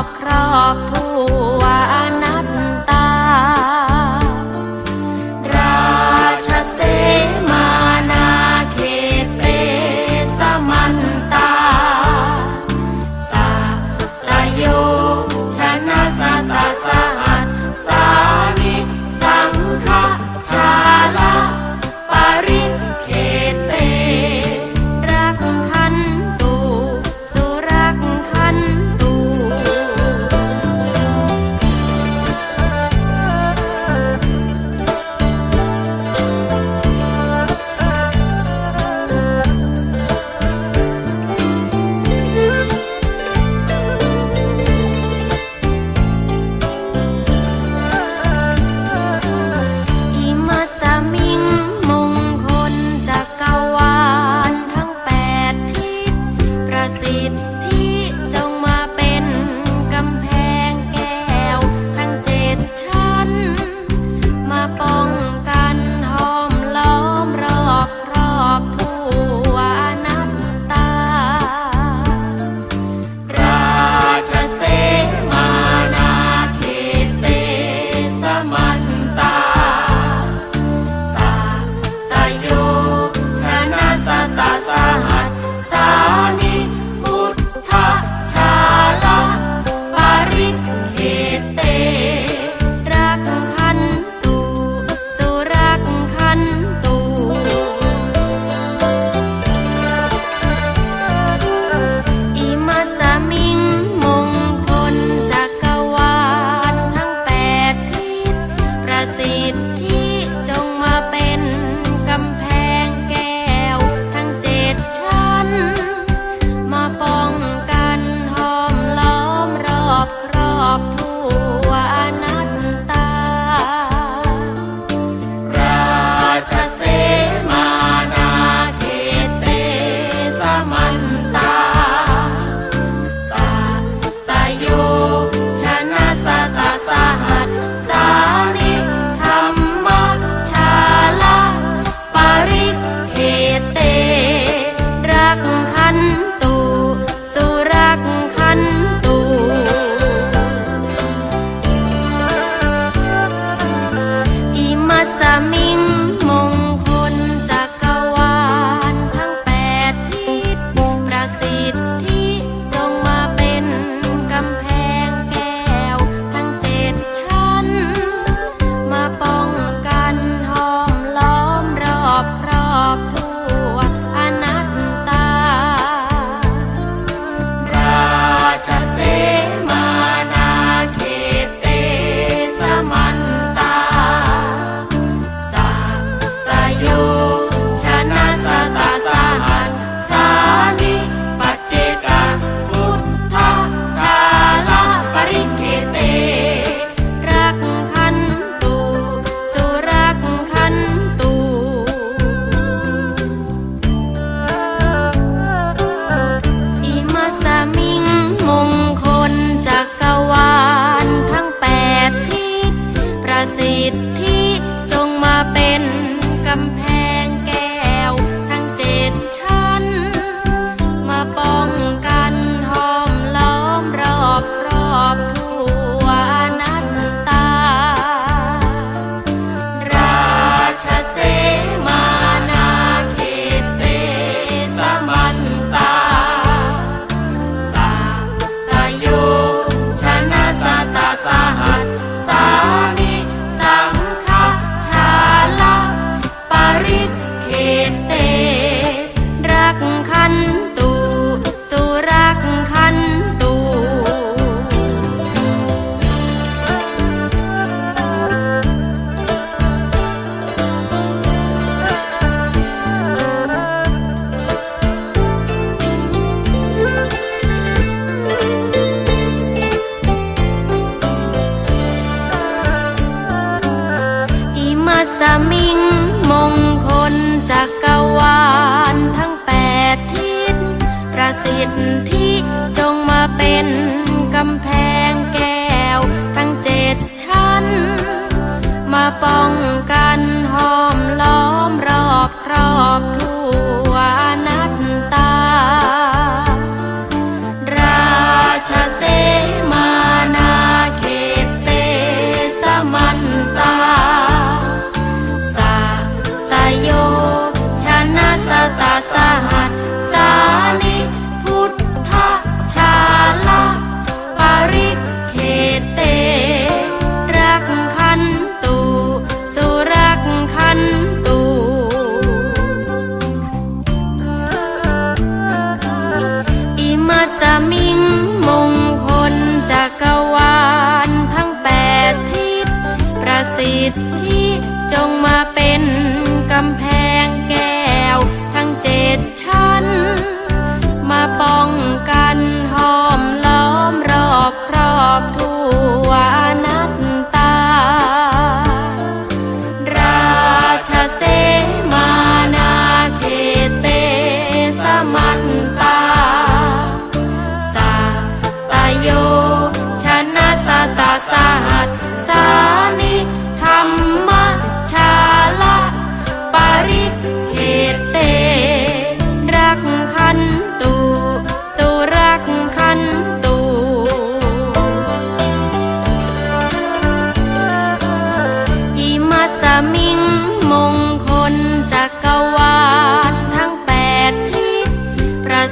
อบครอบทั่ว มิงมงคลจากกวานทั้งแปดทิศประสิทธิจงมาเป็นกำแพงแก้ว ทั้งเจ็ดชั้น มาป้องกัน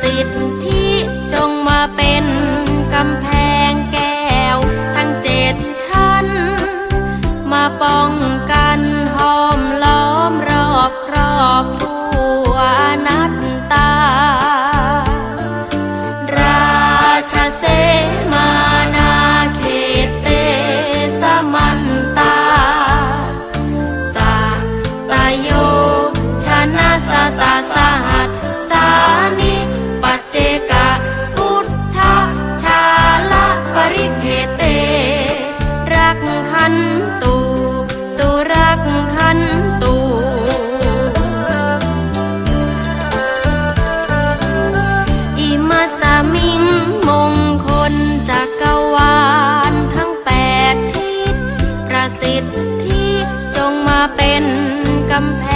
สิทธิจงมาเป็นกำแพง กำแพง